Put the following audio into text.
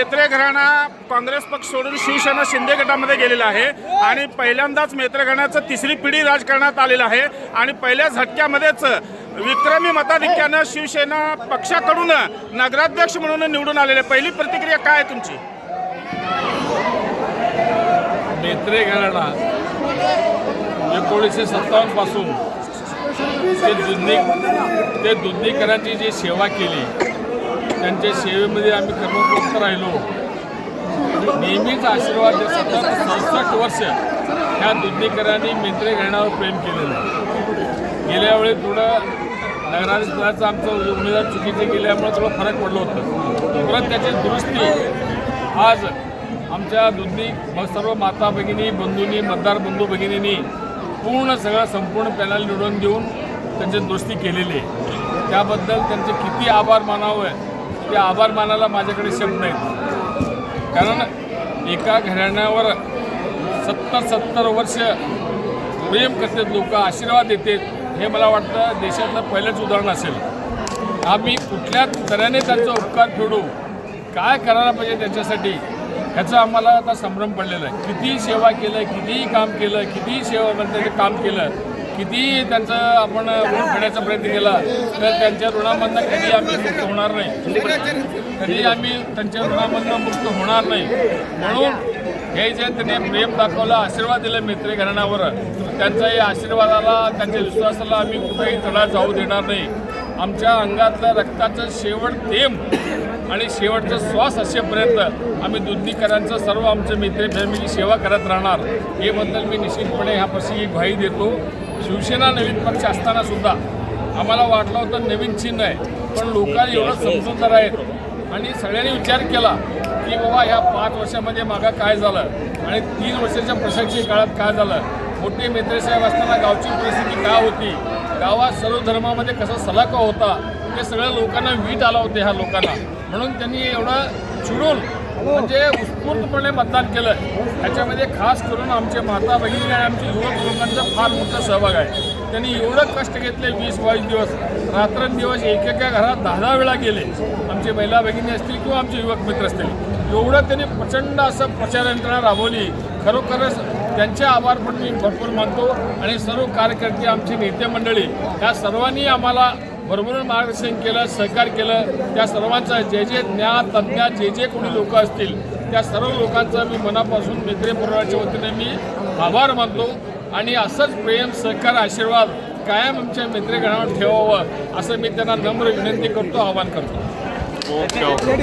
मेत्रे घराणा काँग्रेस पक्ष सोडून शिवसेना शिंदे गटामध्ये गेलेला आहे. आणि पहिल्यांदाच मेत्रे घराण्याचं तिसरी पिढी राजकारणात आलेलं आहे. आणि पहिल्या झटक्यामध्येच विक्रमी मताधिक्यानं शिवसेना पक्षाकडून नगराध्यक्ष म्हणून निवडून आलेले. पहिली प्रतिक्रिया काय आहे तुमची? मेत्रे घराणा एकोणीसशे सत्तावन्नपासून ते दुधनी ते दुधनीकरांची जी सेवा केली त्यांच्या सेवेमध्ये आम्ही कर्मप्रस्त राहिलो. नेहमीच आशीर्वाद देत सतत सदुसष्ट वर्ष ह्या दुधनीकरांनी मित्रे घराण्यावर प्रेम केलेलं गेल्या वेळी थोडं नगराधिकाराचं आमचं उमेदवार चुकीचे गेल्यामुळे थोडं फरक पडलं होतं. परत त्याची दुरुस्ती आज आमच्या दुधनी सर्व माता भगिनी बंधूंनी मतदार बंधू भगिनींनी पूर्ण सगळं संपूर्ण पॅनल निवडून देऊन त्यांची दुरुस्ती केलेली आहे. त्याबद्दल त्यांचे किती आभार मानावं ते आभार मानायला माझ्याकडे शब्द नाहीत. कारण एका घराण्यावर सत्तर सत्तर वर्ष प्रेम करतात लोक आशीर्वाद देतात हे मला वाटतं देशातलं पहिलंच उदाहरण असेल. आम्ही कुठल्या तऱ्हेने त्यांचा उपकार फेडू काय करायला पाहिजे त्यांच्यासाठी ह्याचं आम्हाला आता संभ्रम पडलेला आहे. कितीही सेवा केलं कितीही काम केलं कितीही सेवा त्यांचं काम केलं कितीही त्यांचं आपण ऋण फेडायचा प्रयत्न केला तर त्यांच्या ऋणामधनं कधी आम्ही मुक्त होणार नाही. कधी आम्ही त्यांच्या ऋणामधनं मुक्त होणार नाही. म्हणून हे जे त्यांनी प्रेम दाखवलं आशीर्वाद दिले मित्रे घराण्यावर त्यांच्याही आशीर्वादाला त्यांच्या विश्वासाला आम्ही कुठेही तडा जाऊ देणार नाही. आमच्या अंगातलं रक्ताचं शेवट थेंब आणि शेवटचा श्वास असेपर्यंत आम्ही दुधनीकरांचं सर्व आमचे मित्र फॅमिली सेवा करत राहणार. हे बद्दल मी निश्चितपणे ह्यापाशी ग्वाही देतो. शिवसेना नवीन पक्ष असताना सुद्धा आम्हाला वाटलं होतं नवीन चिन्ह आहे. पण लोकांनी एवढं समजूतदार आहेत. आणि सगळ्यांनी विचार केला की बाबा ह्या पाच वर्षामध्ये मागं काय झालं? आणि तीन वर्षाच्या प्रशासकीय काळात काय झालं? मोठे मेत्रेसाहेब असताना गावची परिस्थिती काय होती? गावात सर्व धर्मामध्ये कसा सलाका होता? हे सगळ्या लोकांना वीट आला होते ह्या लोकांना. म्हणून त्यांनी एवढं चिडून म्हणजे उत्स्फूर्तपणे मतदान केलं याच्यामध्ये खास करून आमचे माता भगिनी आणि आमचे युवक लोकांचा फार मोठा सहभाग आहे. त्यांनी एवढं कष्ट घेतले वीस बावीस दिवस. रात्रंदिवस एकेका घरात दहा दहा वेळा गेले. आमचे महिला भगिनी असतील किंवा आमचे युवक मित्र असतील. एवढं त्यांनी प्रचंड असं प्रचार यंत्रणा राबवली. खरोखरच त्यांचे आभार पण मी भरपूर मानतो. आणि सर्व कार्यकर्ते आमची नेते मंडळी या सर्वांनी आम्हाला भरभरून मार्गदर्शन केलं सहकार केलं त्या सर्वांचा जे जे ज्ञान तज्ज्ञ जे जे कोणी लोक असतील त्या सर्व लोकांचा मी मनापासून मित्र परिवाराच्या वतीने मी आभार मानतो. आणि असंच प्रेम सहकार आशीर्वाद कायम आमच्या मित्रगणावर ठेवावं असं मी त्यांना नम्र विनंती करतो आवाहन करतो. Okay okay